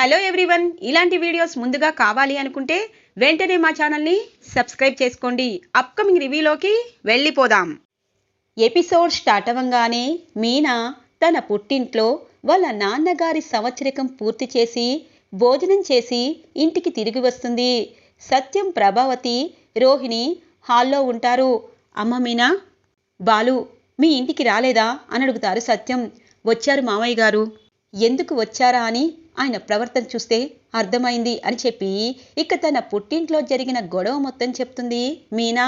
Hello everyone. ఇలాంటి videos ముందుగా కావాలి అనుకుంటే వెంటనే మా ఛానల్ని సబ్స్క్రైబ్ చేసుకోండి. అప్కమింగ్ రివ్యూలోకి వెళ్ళిపోదాం. ఎపిసోడ్ స్టార్ట్ అవ్వగానే మీనా తన పుట్టింట్లో వాళ్ళ నాన్నగారి సంవత్సరికం పూర్తి చేసి భోజనం చేసి ఇంటికి తిరిగి వస్తుంది. సత్యం ప్రభావతి రోహిణి హాల్లో ఉంటారు. అమ్మ మీనా బాలు మీ ఇంటికి రాలేదా? అని అడుగుతారు సత్యం. వచ్చారు మామయ్య గారు. ఎందుకు వచ్చారా అని ఆయన ప్రవర్తన చూస్తే అర్థమైంది అని చెప్పి ఇక తన పుట్టింట్లో జరిగిన గొడవ మొత్తం చెప్తుంది. మీనా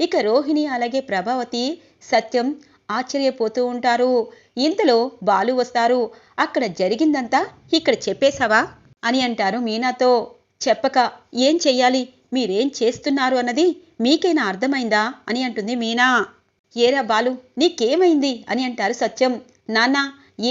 ఇక రోహిణి అలాగే ప్రభావతి సత్యం ఆశ్చర్యపోతూ ఉంటారు. ఇంతలో బాలు వస్తారు. అక్కడ జరిగిందంతా ఇక్కడ చెప్పేశావా అని అంటారు మీనాతో. చెప్పక ఏం చెయ్యాలి? మీరేం చేస్తున్నారు అన్నది మీకైనా అర్థమైందా అని అంటుంది మీనా. ఏరా బాలు నీకేమైంది అని అంటారు సత్యం. నాన్న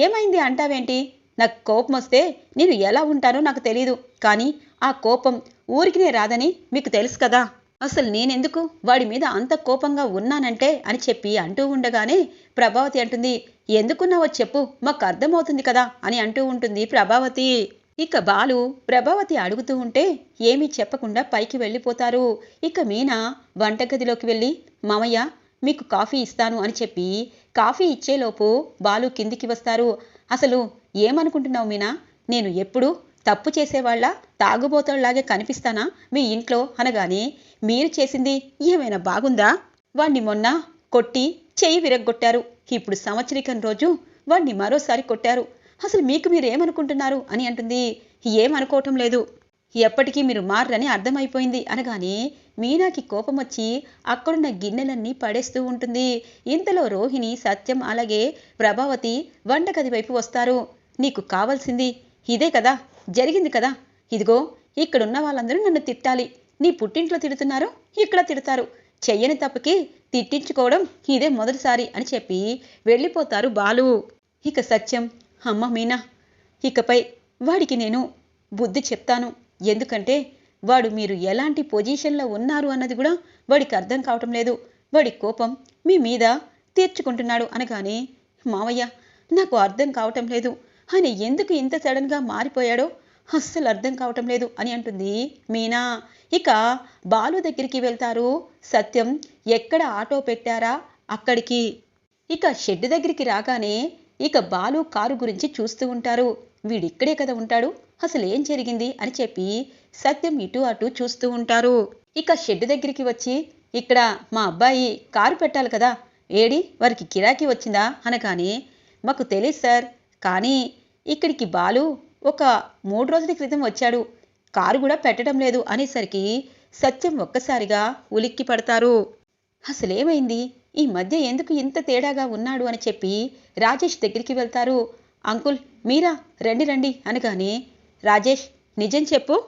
ఏమైంది అంటావేంటి? నాకు కోపం వస్తే నేను ఎలా ఉంటానో నాకు తెలీదు. కానీ ఆ కోపం ఊరికినే రాదని మీకు తెలుసు కదా. అసలు నేనెందుకు? వాడి మీద అంత కోపంగా ఉన్నానంటే అని చెప్పి అంటూ ఉండగానే ప్రభావతి అంటుంది ఎందుకున్నావో చెప్పు మాకు అర్థమవుతుంది కదా అని అంటూ ఉంటుంది ప్రభావతి. ఇక బాలు ప్రభావతి అడుగుతూ ఉంటే ఏమీ చెప్పకుండా పైకి వెళ్ళిపోతారు. ఇక మీనా వంటగదిలోకి వెళ్ళి మామయ్య మీకు కాఫీ ఇస్తాను అని చెప్పి కాఫీ ఇచ్చేలోపు బాలు కిందికి వస్తారు. అసలు ఏమనుకుంటున్నావు మీనా? నేను ఎప్పుడు తప్పు చేసేవాళ్ళ తాగుబోతోళ్ళాగే కనిపిస్తానా? మీ ఇంట్లో అనగానే మీరు చేసింది ఏమైనా బాగుందా? వాణ్ణి మొన్న కొట్టి చెయ్యి విరగ్గొట్టారు. ఇప్పుడు సంవత్సరికం రోజు వాణ్ణి మరోసారి కొట్టారు. అసలు మీకు మీరు ఏమనుకుంటున్నారు అని అంటుంది. ఏమనుకోవటం లేదు. ఎప్పటికీ మీరు మారని అర్థమైపోయింది అనగానే మీనాకి కోపం వచ్చి అక్కడున్న గిన్నెలన్నీ పడేస్తూ ఉంటుంది. ఇంతలో రోహిణి సత్యం అలాగే ప్రభావతి వంటగది వైపు వస్తారు. నీకు కావాల్సింది ఇదే కదా జరిగింది కదా. ఇదిగో ఇక్కడున్న వాళ్ళందరూ నన్ను తిట్టాలి. నీ పుట్టింట్లో తిడుతున్నారు ఇక్కడ తిడతారు. చెయ్యని తప్పకి తిట్టించుకోవడం ఇదే మొదటిసారి అని చెప్పి వెళ్ళిపోతారు బాలు. ఇక సత్యం అమ్మ మీనా ఇకపై వాడికి నేను బుద్ధి చెప్తాను. ఎందుకంటే వాడు మీరు ఎలాంటి పొజిషన్లో ఉన్నారు అన్నది కూడా వాడికి అర్థం కావటం లేదు. వాడి కోపం మీ మీద తీర్చుకుంటున్నాడు అనగానే మావయ్య నాకు అర్థం కావటం లేదు. ఆయన ఎందుకు ఇంత సడన్గా మారిపోయాడో అస్సలు అర్థం కావటం లేదు అని అంటుంది మీనా. ఇక బాలు దగ్గరికి వెళ్తారు. సత్యం ఎక్కడ ఆటో పెట్టారా అక్కడికి? ఇక షెడ్ దగ్గరికి రాగానే ఇక బాలు కారు గురించి చూస్తూ ఉంటారు. వీడిక్కడే కదా ఉంటాడు. అసలు ఏం జరిగింది అని చెప్పి సత్యం ఇటు అటు చూస్తూ ఉంటారు. ఇక షెడ్ దగ్గరికి వచ్చి ఇక్కడ మా అబ్బాయి కారు పెట్టాలి కదా ఏడి వారికి కిరాకీ వచ్చిందా అనగానే మాకు తెలియదు సార్ కానీ ఇక్కడికి బాలు ఒక మూడు రోజుల క్రితం వచ్చాడు. కారు కూడా పెట్టడం లేదు అనేసరికి సత్యం ఒక్కసారిగా ఉలిక్కి పడతారు. అసలేమైంది? ఈ మధ్య ఎందుకు ఇంత తేడాగా ఉన్నాడు అని చెప్పి రాజేష్ దగ్గరికి వెళ్తారు. అంకుల్ మీరా? రండి రండి అనగానే రాజేష్ నిజం చెప్పు.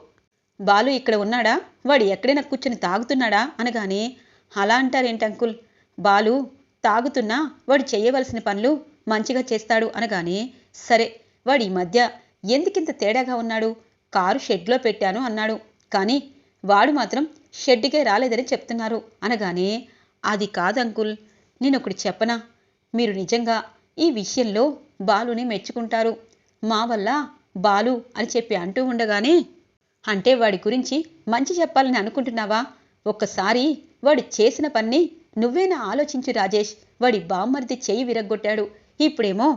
బాలు ఇక్కడ ఉన్నాడా? వాడు ఎక్కడైనా కూర్చొని తాగుతున్నాడా? అనగానే అలా అంటారేంటి అంకుల్? బాలు తాగుతున్నా? వాడు చేయవలసిన పనులు? మంచిగా చేస్తాడు అనగానే సరే వాడి మధ్య ఎందుకింత తేడాగా ఉన్నాడు? కారు షెడ్లో పెట్టాను అన్నాడు. కానీ వాడు మాత్రం షెడ్డుకే రాలేదని చెప్తున్నారు అనగానే అది కాదు అంకుల్ నేను ఒకటి చెప్పనా? మీరు నిజంగా ఈ విషయంలో బాలుని మెచ్చుకుంటారు. మా వల్ల బాలు అని చెప్పి అంటూ ఉండగానే అంటే వాడి గురించి మంచి చెప్పాలని అనుకుంటున్నావా? ఒక్కసారి వాడు చేసిన పని నువ్వేనా ఆలోచించు రాజేష్. వాడి బామ్మర్ది చేయి విరగ్గొట్టాడు. ఇప్పుడేమో?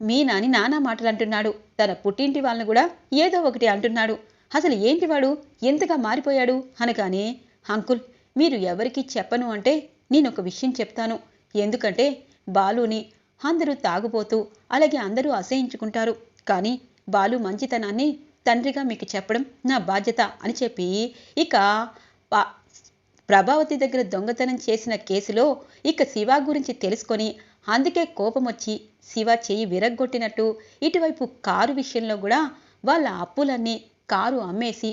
మీ నాని నానా మాటలు అంటున్నాడు తన పుట్టింటి వాళ్ళని కూడా ఏదో ఒకటి అంటున్నాడు. అసలు ఏంటి వాడు? ఎంతగా మారిపోయాడు? అనగానే అంకుల్ మీరు ఎవరికి చెప్పను అంటే నేనొక విషయం చెప్తాను. ఎందుకంటే బాలుని అందరూ తాగుపోతూ అలాగే అందరూ అసహించుకుంటారు. కానీ బాలు మంచితనాన్ని తండ్రిగా మీకు చెప్పడం నా బాధ్యత అని చెప్పి ఇక ప్రభావతి దగ్గర దొంగతనం చేసిన కేసులో ఇక శివ గురించి తెలుసుకొని అందుకే కోపం వచ్చి శివ చేయి విరగ్గొట్టినట్టు ఇటువైపు కారు విషయంలో కూడా వాళ్ళ అప్పులన్నీ కారు అమ్మేసి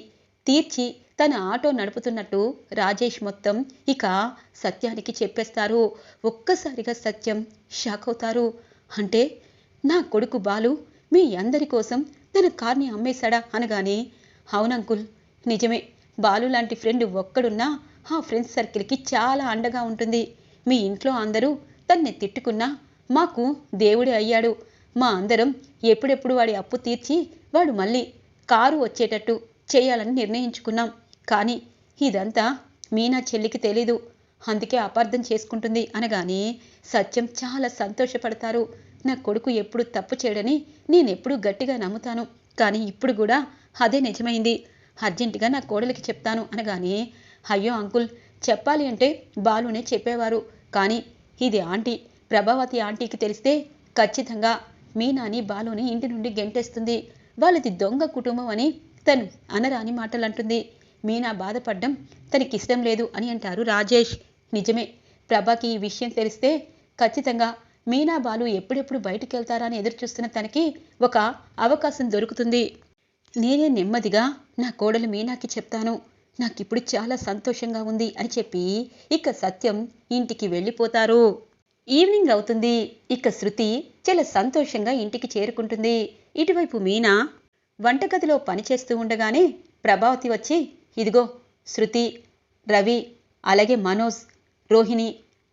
తీర్చి తన ఆటో నడుపుతున్నట్టు రాజేష్ మొత్తం ఇక సత్యానికి చెప్పేస్తారు. ఒక్కసారిగా సత్యం షాక్ అవుతారు. అంటే నా కొడుకు బాలు మీ అందరి కోసం తన కార్ని అమ్మేశాడా అనగానే అవునంకుల్ నిజమే. బాలు లాంటి ఫ్రెండ్ ఒక్కడున్నా ఆ ఫ్రెండ్స్ సర్కిల్కి చాలా అండగా ఉంటుంది. మీ ఇంట్లో అందరూ తన్ని తిట్టుకున్నా మాకు దేవుడే అయ్యాడు. మా అందరం ఎప్పుడెప్పుడు వాడి అప్పు తీర్చి వాడు మళ్ళీ కారు వచ్చేటట్టు చేయాలని నిర్ణయించుకున్నాం. కానీ ఇదంతా మీనా చెల్లికి తెలీదు. అందుకే అపార్థం చేసుకుంటుంది అనగానే సత్యం చాలా సంతోషపడతారు. నా కొడుకు ఎప్పుడు తప్పు చేయడని నేనెప్పుడు గట్టిగా నమ్ముతాను. కానీ ఇప్పుడు కూడా అదే నిజమైంది. అర్జెంటుగా నా కోడలికి చెప్తాను అనగానే అయ్యో అంకుల్ చెప్పాలి అంటే బాలునే చెప్పేవారు. కానీ ఇది ఆంటీ. ప్రభావతి ఆంటీకి తెలిస్తే ఖచ్చితంగా మీనాని బాలుని ఇంటి నుండి గెంటేస్తుంది. వాళ్ళది దొంగ కుటుంబం అని తను అనరాని మాటలు అంటుంది మీనా బాధపడ్డం తనకిష్టం లేదు అని అంటారు రాజేష్. నిజమే. ప్రభాకి ఈ విషయం తెలిస్తే ఖచ్చితంగా మీనా బాలు ఎప్పుడెప్పుడు బయటికి వెళ్తారని ఎదురు చూస్తున్న తనకి ఒక అవకాశం దొరుకుతుంది. నేనే నెమ్మదిగా నా కోడలు మీనాకి చెప్తాను. నాకిప్పుడు చాలా సంతోషంగా ఉంది అని చెప్పి ఇక సత్యం ఇంటికి వెళ్ళిపోతారు. ఈవినింగ్ అవుతుంది. ఇక శృతి చాలా సంతోషంగా ఇంటికి చేరుకుంటుంది. ఇటువైపు మీనా వంటగదిలో పనిచేస్తూ ఉండగానే ప్రభావతి వచ్చి ఇదిగో శృతి రవి అలాగే మనోజ్ రోహిణి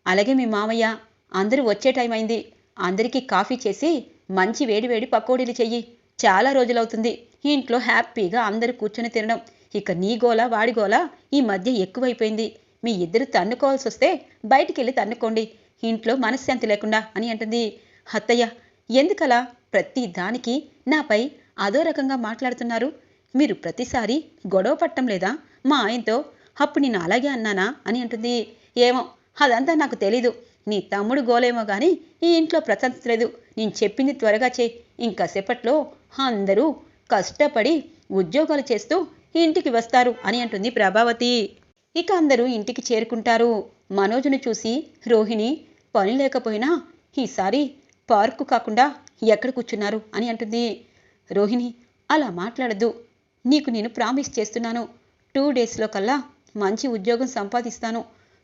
అలాగే మీ మామయ్య అందరూ వచ్చే టైం అయింది. అందరికీ కాఫీ చేసి మంచి వేడివేడి పకోడీలు చెయ్యి. చాలా రోజులవుతుంది. ఇంట్లో హ్యాపీగా అందరూ కూర్చొని తినడం. ఇక నీ గోల వాడి గోల ఈ మధ్య ఎక్కువైపోయింది. మీ ఇద్దరు తన్నుకోవాల్సి వస్తే బయటికి వెళ్ళి తన్నుకోండి. ఇంట్లో మనశ్శాంతి లేకుండా అని అంటుంది. అత్తయ్య ఎందుకలా? ప్రతి దానికి నాపై అదో రకంగా మాట్లాడుతున్నారు. మీరు ప్రతిసారి గొడవ పట్టం లేదా? మా ఆయనతో అప్పుడు నేను అలాగే అన్నానా? అని అంటుంది. ఏమో అదంతా నాకు తెలీదు. నీ తమ్ముడు గోలేమో గాని ఈ ఇంట్లో ప్రశాంతత లేదు. నేను చెప్పింది త్వరగా చేయి. ఇంకాసేపట్లో అందరూ కష్టపడి ఉద్యోగాలు చేస్తూ ఇంటికి వస్తారు అని అంటుంది ప్రభావతి. ఇక అందరూ ఇంటికి చేరుకుంటారు. మనోజును చూసి రోహిణి పని లేకపోయినా ఈసారి పార్కు కాకుండా ఎక్కడ కూర్చున్నారు అని అంటుంది. రోహిణి అలా మాట్లాడద్దు. నీకు నేను ప్రామిస్ చేస్తున్నాను. టూ డేస్లో కల్లా మంచి ఉద్యోగం సంపాదిస్తాను.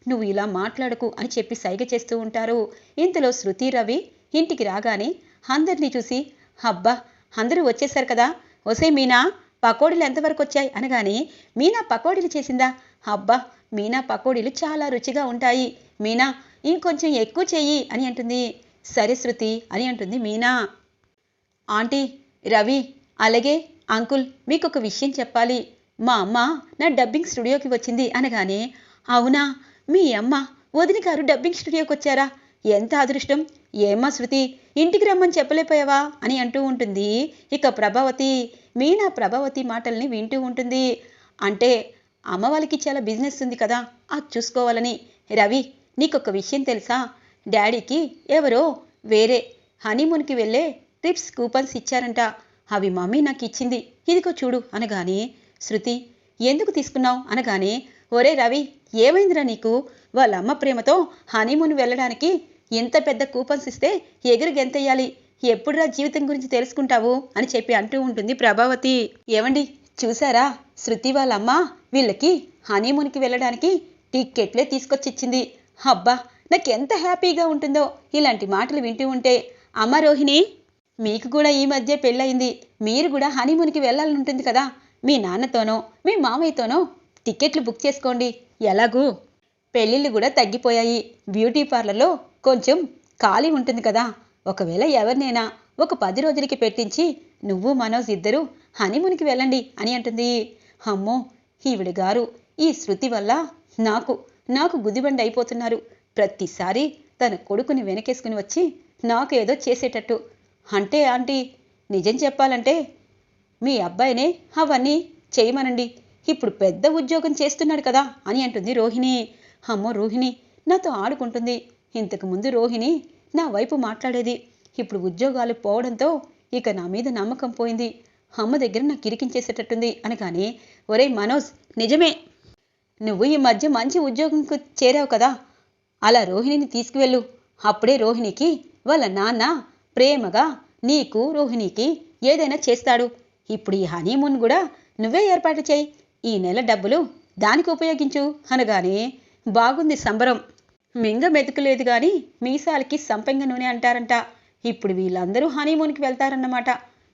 నువ్వు ఇలా మాట్లాడకు అని చెప్పి సైగ చేస్తూ ఉంటారు. ఇంతలో శృతి రవి ఇంటికి రాగానే అందరినీ చూసి అబ్బా అందరూ వచ్చేసారు కదా. ఒసే మీనా పకోడీలు ఎంతవరకు వచ్చాయి అనగానే మీనా పకోడీలు చేసిందా? అబ్బా మీనా పకోడీలు చాలా రుచిగా ఉంటాయి. మీనా ఇంకొంచెం ఎక్కువ చెయ్యి అని అంటుంది. సరే శృతి అని అంటుంది మీనా. ఆంటీ రవి అలాగే అంకుల్ మీకు ఒక విషయం చెప్పాలి. మా అమ్మ నా డబ్బింగ్ స్టూడియోకి వచ్చింది అనగానే అవునా మీ అమ్మ వదిన గారు డబ్బింగ్ స్టూడియోకి వచ్చారా? ఎంత అదృష్టం? ఏమ్మా శృతి ఇంటికి రమ్మని చెప్పలేకపోయావా? అని అంటూ ఉంటుంది. ఇక ప్రభావతి మీనా ప్రభావతి మాటల్ని వింటూ ఉంటుంది. అంటే అమ్మ వాళ్ళకి చాలా బిజినెస్ ఉంది కదా అది చూసుకోవాలని. రవి నీకొక విషయం తెలుసా? డాడీకి ఎవరో వేరే హనీమూన్కి వెళ్ళే ట్రిప్స్ కూపన్స్ ఇచ్చారంట. అవి మమ్మీ నాకు ఇచ్చింది. ఇదిగో చూడు అనగానే శృతి ఎందుకు తీసుకున్నావు? అనగానే ఒరే రవి ఏమైందిరా నీకు? వాళ్ళ అమ్మ ప్రేమతో హనీమూన్ వెళ్ళడానికి ఎంత పెద్ద కూపన్స్ ఇస్తే ఎగురిగెంతెయ్యాలి ఎప్పుడురా జీవితం గురించి తెలుసుకుంటావు? అని చెప్పి అంటూ ఉంటుంది ప్రభావతి. ఏమండి చూసారా శృతి వాళ్ళ అమ్మ వీళ్ళకి హనీమూన్కి వెళ్ళడానికి టిక్కెట్లే తీసుకొచ్చిచ్చింది. అబ్బా నాకు ఎంత హ్యాపీగా ఉంటుందో ఇలాంటి మాటలు వింటూ ఉంటే. అమ్మ రోహిణి మీకు కూడా ఈ మధ్య పెళ్ళయింది. మీరు కూడా హనీమూన్కి వెళ్ళాలని ఉంటుంది కదా. మీ నాన్నతోనో మీ మామయ్యతోనో టిక్కెట్లు బుక్ చేసుకోండి. ఎలాగూ? పెళ్ళిళ్ళు కూడా తగ్గిపోయాయి. బ్యూటీ పార్లర్లో కొంచెం ఖాళీ ఉంటుంది కదా. ఒకవేళ ఎవరినైనా ఒక పది రోజులకి పెట్టించి నువ్వు మనోజ్ ఇద్దరు హనీమూన్కి వెళ్ళండి అని అంటుంది. అమ్మో ఈవిడ గారు ఈ శృతి వల్ల నాకు నాకు గుదిబండి అయిపోతున్నారు. ప్రతిసారి తన కొడుకుని వెనకేసుకుని వచ్చి నాకు ఏదో చేసేటట్టు. అంటే ఆంటీ నిజం చెప్పాలంటే మీ అబ్బాయినే అవన్నీ చేయమనండి. ఇప్పుడు పెద్ద ఉద్యోగం చేస్తున్నాడు కదా అని అంటుంది రోహిణి. అమ్మో రోహిణి నాతో ఆడుకుంటుంది. ఇంతకు ముందు రోహిణి నా వైపు మాట్లాడేది. ఇప్పుడు ఉద్యోగాలు పోవడంతో ఇక నా మీద నమ్మకం పోయింది. అమ్మ దగ్గర నాకు ఇరికించేసేటట్టుంది అనగానే ఒరే మనోజ్ నిజమే. నువ్వు ఈ మధ్య మంచి ఉద్యోగంకు చేరావు కదా. అలా రోహిణిని తీసుకువెళ్ళు. అప్పుడే రోహిణికి వాళ్ళ నాన్న ప్రేమగా నీకు రోహిణికి ఏదైనా చేస్తాడు. ఇప్పుడు ఈ హనీమూన్ కూడా నువ్వే ఏర్పాటు చేయి. ఈ నెల డబ్బులు దానికి ఉపయోగించు అనగానే బాగుంది సంబరం. మింగ మెతుకులేదు కానీ మీసాలకి సంపెంగ నూనె అంటారంట. ఇప్పుడు వీళ్ళందరూ హనీమూన్కి వెళ్తారన్నమాట.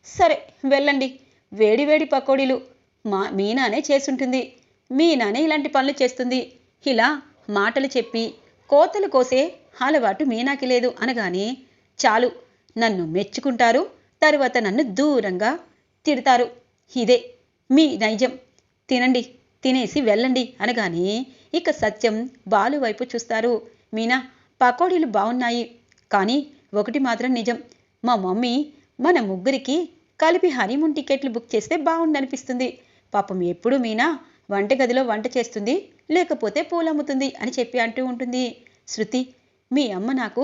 సరే వెళ్ళండి. వేడివేడి పకోడీలు. మా మీనానే చేసుంటుంది. మీనానే ఇలాంటి పనులు చేస్తుంది. ఇలా మాటలు చెప్పి కోతలు కోసే అలవాటు మీనాకి లేదు అనగానే చాలు నన్ను మెచ్చుకుంటారు. తరువాత నన్ను దూరంగా తిడతారు. ఇదే మీ నైజం. తినండి తినేసి వెళ్ళండి అనగానే ఇక సత్యం బాలు వైపు చూస్తారు. మీనా పకోడీలు బాగున్నాయి కానీ ఒకటి మాత్రం నిజం. మా మమ్మీ మన ముగ్గురికి కలిపి హనీమూన్ టికెట్లు బుక్ చేస్తే బాగుండనిపిస్తుంది పాపం ఎప్పుడు మీనా వంటగదిలో వంట చేస్తుంది లేకపోతే పూలమ్ముతుంది అని చెప్పి అంటూ ఉంటుంది. శృతి మీ అమ్మ నాకు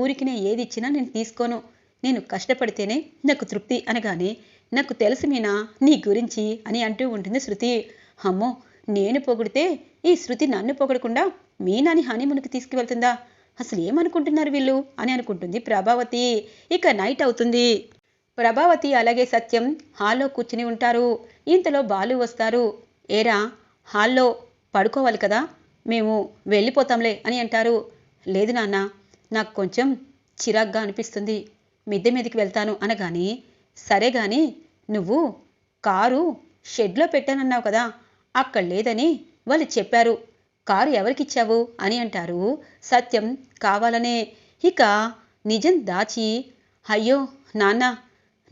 ఊరికినే ఏది ఇచ్చినా నేను తీసుకోను. నేను కష్టపడితేనే నాకు తృప్తి అనగానే నాకు తెలుసు మీనా నీ గురించి అని అంటూ ఉంటుంది శృతి. అమ్మో నేను పొగిడితే ఈ శృతి నన్ను పొగడకుండా మీనాని హనీమూన్కి తీసుకువెళ్తుందా? అసలు ఏమనుకుంటున్నారు వీళ్ళు? అని అనుకుంటుంది ప్రభావతి. ఇక నైట్ అవుతుంది. ప్రభావతి అలాగే సత్యం హాల్లో కూర్చుని ఉంటారు. ఇంతలో బాలు వస్తారు. ఏరా హాల్లో పడుకోవాలి కదా? మేము వెళ్ళిపోతాంలే అని అంటారు. లేదు నాన్న నాకు కొంచెం చిరాగ్గా అనిపిస్తుంది. మిద్దె మీదకి వెళ్తాను అనగాని సరే గాని నువ్వు కారు షెడ్లో పెట్టానన్నావు కదా? అక్కడ లేదని వాళ్ళు చెప్పారు కారు ఎవరికిచ్చావు? అని అంటారు. సత్యం కావాలనే. ఇక నిజం దాచి అయ్యో నాన్న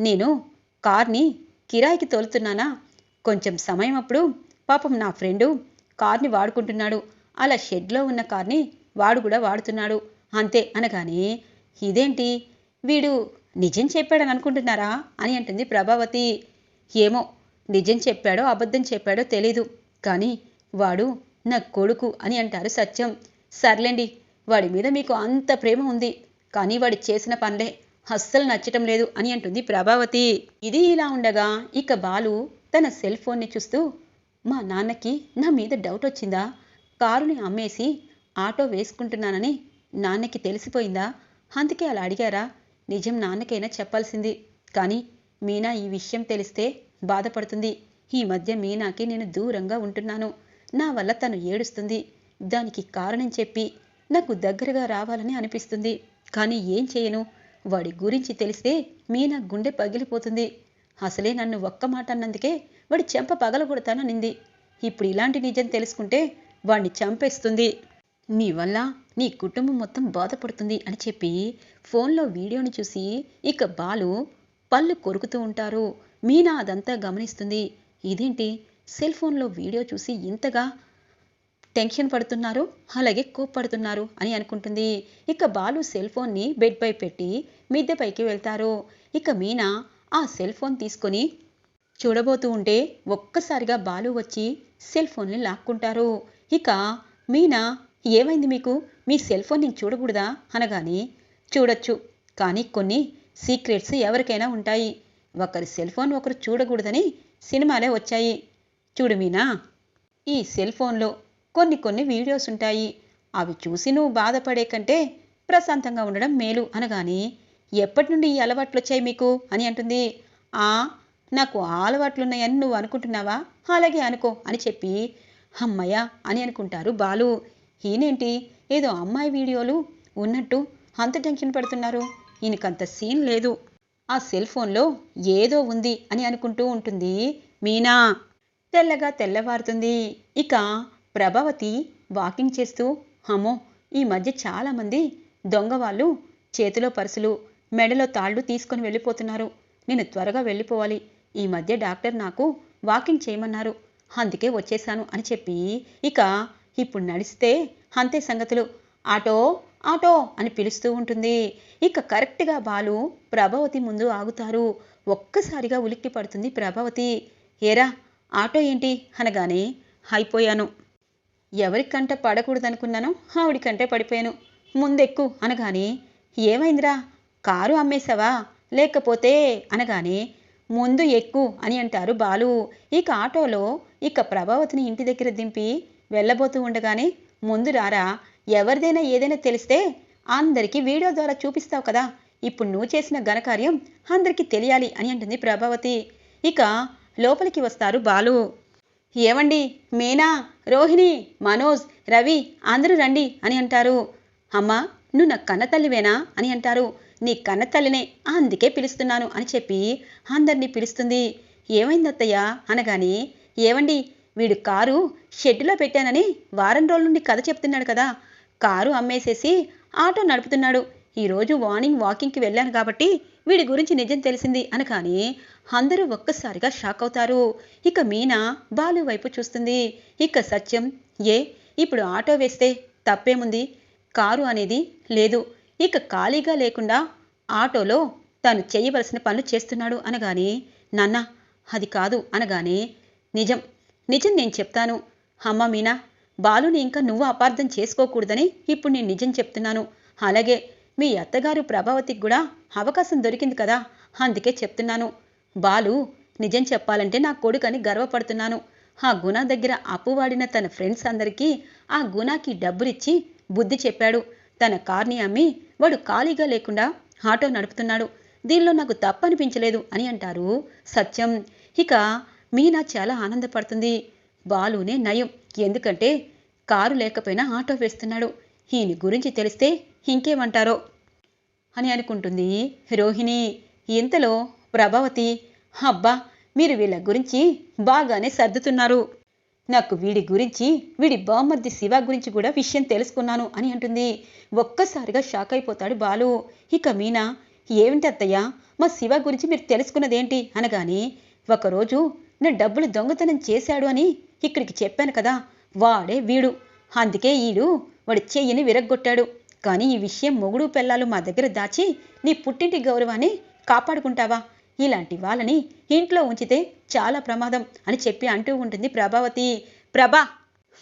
నేను కార్ని కిరాయికి తోలుతున్నానా? కొంచెం సమయం అప్పుడు పాపం నా ఫ్రెండు కార్ని వాడుకుంటున్నాడు. అలా షెడ్లో ఉన్న కార్ని వాడు కూడా వాడుతున్నాడు. అంతే అనగానే ఇదేంటి? వీడు నిజం చెప్పాడని అనుకుంటున్నారా? అని అంటుంది ప్రభావతి. ఏమో నిజం చెప్పాడో అబద్ధం చెప్పాడో తెలీదు. కానీ వాడు నా కొడుకు అని అంటారు సత్యం. సర్లేండి వాడి మీద మీకు అంత ప్రేమ ఉంది కానీ వాడు చేసిన పనులే అస్సలు నచ్చటం లేదు అని అంటుంది ప్రభావతి. ఇది ఇలా ఉండగా ఇక బాలు తన సెల్ ఫోన్ని చూస్తూ మా నాన్నకి నా మీద డౌట్ వచ్చిందా? కారుని అమ్మేసి ఆటో వేసుకుంటున్నానని నాన్నకి తెలిసిపోయిందా? అందుకే అలా అడిగారా? నిజం నాన్నకైనా చెప్పాల్సింది. కానీ మీనా ఈ విషయం తెలిస్తే బాధపడుతుంది. ఈ మధ్య మీనాకి నేను దూరంగా ఉంటున్నాను. నా వల్ల తను ఏడుస్తుంది. దానికి కారణం చెప్పి నాకు దగ్గరగా రావాలని అనిపిస్తుంది. కానీ ఏం చేయను? వాడి గురించి తెలిస్తే మీనా గుండె పగిలిపోతుంది. అసలే నన్ను ఒక్క మాట అన్నందుకే వాడి చెంప పగలగొడతాననింది. ఇప్పుడు ఇలాంటి నిజం తెలుసుకుంటే వాణ్ణి చంపేస్తుంది. నీ వల్ల నీ కుటుంబం మొత్తం బాధపడుతుంది అని చెప్పి ఫోన్లో వీడియోని చూసి ఇక బాలు పళ్ళు కొరుకుతూ ఉంటారు. మీనా అదంతా గమనిస్తుంది. ఇదేంటి? సెల్ ఫోన్లో వీడియో చూసి ఇంతగా టెన్షన్ పడుతున్నారు అలాగే కోప్పడుతున్నారు అని అనుకుంటుంది. ఇక బాలు సెల్ ఫోన్ని బెడ్ పై పెట్టి మిద్దెపైకి వెళ్తారు. ఇక మీనా ఆ సెల్ ఫోన్ తీసుకొని చూడబోతూ ఉంటే ఒక్కసారిగా బాలు వచ్చి సెల్ ఫోన్ని లాక్కుంటారు. ఇక మీనా ఏమైంది మీకు? మీ సెల్ ఫోన్ నేను చూడకూడదా? అనగానే చూడొచ్చు కానీ కొన్ని సీక్రెట్స్ ఎవరికైనా ఉంటాయి. ఒకరి సెల్ ఫోన్ ఒకరు చూడకూడదని సినిమాలే వచ్చాయి. చూడు మీనా ఈ సెల్ ఫోన్లో కొన్ని కొన్ని వీడియోస్ ఉంటాయి. అవి చూసి నువ్వు బాధపడే కంటే ప్రశాంతంగా ఉండడం మేలు అనగానే ఎప్పటి నుండి ఈ అలవాట్లు వచ్చాయి మీకు అని అంటుంది. ఆ నాకు ఆ అలవాట్లున్నాయని నువ్వు అనుకుంటున్నావా? అలాగే అనుకో అని చెప్పి అమ్మయ్య అని అనుకుంటారు బాలు. ఈయనేంటి? ఏదో అమ్మాయి వీడియోలు ఉన్నట్టు అంత టెన్షన్ పడుతున్నారు. ఈయనకంత సీన్ లేదు. ఆ సెల్ ఫోన్లో ఏదో ఉంది అని అనుకుంటూ ఉంటుంది. మీనా! తెల్లగా తెల్లవారుతుంది. ఇక ప్రభావతి వాకింగ్ చేస్తూ హమో ఈ మధ్య చాలామంది దొంగవాళ్ళు చేతిలో పర్సులు మెడలో తాళ్ళు తీసుకొని వెళ్ళిపోతున్నారు. నేను త్వరగా వెళ్ళిపోవాలి. ఈ మధ్య డాక్టర్ నాకు వాకింగ్ చేయమన్నారు. అందుకే వచ్చేసాను అని చెప్పి ఇక ఇప్పుడు నడిస్తే అంతే సంగతులు. ఆటో ఆటో అని పిలుస్తూ ఉంటుంది. ఇక కరెక్ట్గా బాలు ప్రభావతి ముందు ఆగుతారు. ఒక్కసారిగా ఉలిక్కి పడుతుంది ప్రభావతి. ఏరా ఆటో ఏంటి? అనగానే అయిపోయాను. ఎవరికంటే పడకూడదనుకున్నానో ఆవిడికంటే పడిపోయాను. ముందెక్కు అనగానే ఏమైందిరా? కారు అమ్మేశావా? లేకపోతే అనగానే ముందు ఎక్కు అని అంటారు బాలు. ఇక ఆటోలో ఇక ప్రభావతిని ఇంటి దగ్గర దింపి వెళ్ళబోతూ ఉండగానే ముందు రారా ఎవరిదైనా ఏదైనా తెలిస్తే అందరికీ వీడియో ద్వారా చూపిస్తావు కదా. ఇప్పుడు నువ్వు చేసిన ఘనకార్యం అందరికీ తెలియాలి అని అంటుంది ప్రభావతి. ఇక లోపలికి వస్తారు బాలు. ఏవండి? మీనా? రోహిణి? మనోజ్? రవి? అందరూ రండి అని అంటారు. అమ్మా నువ్వు నా కన్నతల్లివేనా అని అంటారు. నీ కన్నతల్లినే అందుకే పిలుస్తున్నాను అని చెప్పి అందరినీ పిలుస్తుంది. ఏమైంది అత్తయ్య అనగానే ఏవండి? వీడు కారు షెడ్డులో పెట్టానని వారం రోజుల నుండి కథ చెప్తున్నాడు కదా. కారు అమ్మేసేసి ఆటో నడుపుతున్నాడు. ఈరోజు మార్నింగ్ వాకింగ్కి వెళ్ళాను కాబట్టి వీడి గురించి నిజం తెలిసింది అనగానే అందరూ ఒక్కసారిగా షాక్ అవుతారు. ఇక మీనా బాలు వైపు చూస్తుంది. ఇక సత్యం ఏ ఇప్పుడు ఆటో వేస్తే తప్పేముంది? కారు అనేది లేదు. ఇక ఖాళీగా లేకుండా ఆటోలో తను చేయవలసిన పనులు చేస్తున్నాడు అనగానే నాన్న అది కాదు అనగానే నిజం నిజం నేను చెప్తాను. అమ్మ మీనా బాలుని ఇంకా నువ్వు అపార్థం చేసుకోకూడదని ఇప్పుడు నేను నిజం చెప్తున్నాను. అలాగే మీ అత్తగారు ప్రభావతికి కూడా అవకాశం దొరికింది కదా? అందుకే చెప్తున్నాను. బాలు నిజం చెప్పాలంటే నా కొడుకని గర్వపడుతున్నాను. ఆ గుణ దగ్గర అప్పువాడిన తన ఫ్రెండ్స్ అందరికీ ఆ గుణాకి డబ్బులిచ్చి బుద్ధి చెప్పాడు. తన కార్ని అమ్మి వాడు ఖాళీగా లేకుండా ఆటో నడుపుతున్నాడు. దీనిలో నాకు తప్పనిపించలేదు అని అంటారు. సత్యం. ఇక మీనా చాలా ఆనందపడుతుంది. బాలునే నయం. ఎందుకంటే కారు లేకపోయినా ఆటో వేస్తున్నాడు. ఈయన గురించి తెలిస్తే ఇంకేమంటారో అని అనుకుంటుంది రోహిణి. ఇంతలో ప్రభావతి అబ్బా మీరు వీళ్ళ గురించి బాగానే సర్దుతున్నారు. నాకు వీడి గురించి వీడి బామ్మర్ది శివ గురించి కూడా విషయం తెలుసుకున్నాను అని అంటుంది. ఒక్కసారిగా షాక్ అయిపోతాడు బాలు. ఇక మీనా ఏమిటి అత్తయ్య మా శివ గురించి మీరు తెలుసుకున్నదేంటి? అనగానే ఒకరోజు నా డబ్బులు దొంగతనం చేశాడు అని ఇక్కడికి చెప్పాను కదా వాడే వీడు. అందుకే ఈడు వాడి చెయ్యిని విరగ్గొట్టాడు. కానీ ఈ విషయం మొగుడు పిల్లలు మా దగ్గర దాచి నీ పుట్టింటి గౌరవాన్ని కాపాడుకుంటావా? ఇలాంటి వాళ్ళని ఇంట్లో ఉంచితే చాలా ప్రమాదం అని చెప్పి అంటూ ఉంటుంది ప్రభావతి. ప్రభా!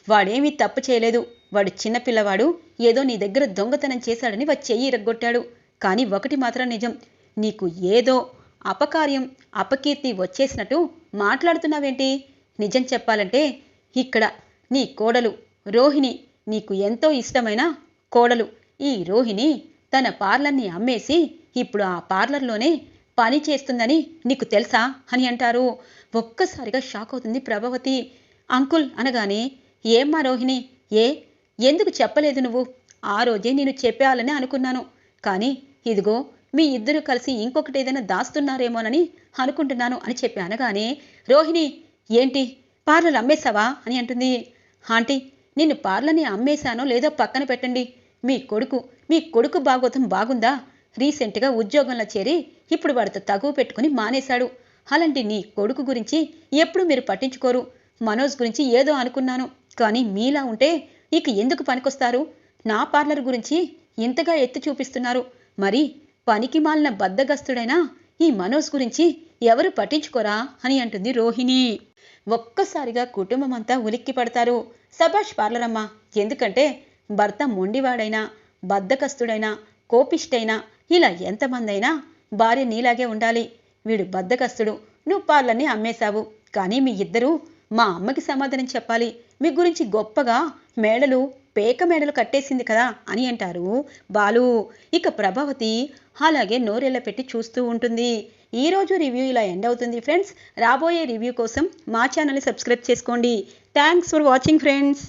వాడేమీ తప్పు చేయలేదు. వాడు చిన్నపిల్లవాడు ఏదో నీ దగ్గర దొంగతనం చేశాడని వాడు చెయ్యి ఇరగ్గొట్టాడు కానీ ఒకటి మాత్రం నిజం. నీకు ఏదో అపకార్యం అపకీర్తి వచ్చేసినట్టు మాట్లాడుతున్నావేంటి? నిజం చెప్పాలంటే ఇక్కడ నీ కోడలు రోహిణి నీకు ఎంతో ఇష్టమైన కోడలు. ఈ రోహిణి తన పార్లర్ని అమ్మేసి ఇప్పుడు ఆ పార్లర్లోనే పని చేస్తుందని నీకు తెలుసా అని అంటారు. ఒక్కసారిగా షాక్ అవుతుంది ప్రభావతి. అంకుల్ అనగానే ఏమ్మా రోహిణి ఏ? ఎందుకు చెప్పలేదు నువ్వు? ఆ రోజే నేను చెప్పాలని అనుకున్నాను. కానీ ఇదిగో మీ ఇద్దరు కలిసి ఇంకొకటి ఏదైనా దాస్తున్నారేమోనని అనుకుంటున్నాను అని చెప్పి అనగానే రోహిణి ఏంటి? పార్లర్ అమ్మేశావా? అని అంటుంది. ఆంటీ నిన్ను పార్లర్ని అమ్మేశానో లేదో పక్కన పెట్టండి. మీ కొడుకు మీ కొడుకు బాగోతం బాగుందా? రీసెంట్గా ఉద్యోగంలో చేరి ఇప్పుడు వాడితో తగువ పెట్టుకుని మానేశాడు. అలాంటి నీ కొడుకు గురించి ఎప్పుడు మీరు పట్టించుకోరు. మనోజ్ గురించి ఏదో అనుకున్నాను. కానీ మీలా ఉంటే ఇక ఎందుకు పనికొస్తారు? నా పార్లర్ గురించి ఇంతగా ఎత్తి చూపిస్తున్నారు. మరి పనికి మాలిన బద్దగస్తుడైనా ఈ మనోజ్ గురించి ఎవరు పట్టించుకోరా అని అంటుంది రోహిణి. ఒక్కసారిగా కుటుంబం అంతా ఉలిక్కి పడతారు సభాష్ పార్లరమ్మ ఎందుకంటే భర్త మొండివాడైనా బద్దకస్తుడైనా కోపిష్టైనా ఇలా ఎంతమందైనా భార్య నీలాగే ఉండాలి. వీడు బద్దకస్తుడు నువ్వు పార్లన్నీ అమ్మేశావు. కానీ మీ ఇద్దరూ మా అమ్మకి సమాధానం చెప్పాలి. మీ గురించి గొప్పగా మేడలు పేక మేడలు కట్టేసింది కదా అని అంటారు బాలు. ఇక ప్రభావతి అలాగే నోరెళ్ళ పెట్టి చూస్తూ ఉంటుంది. ఈ రోజు రివ్యూ ఇలా ఎండ్ అవుతుంది ఫ్రెండ్స్. రాబోయే రివ్యూ కోసం మా ఛానల్ని సబ్స్క్రైబ్ చేసుకోండి. Thanks for watching friends.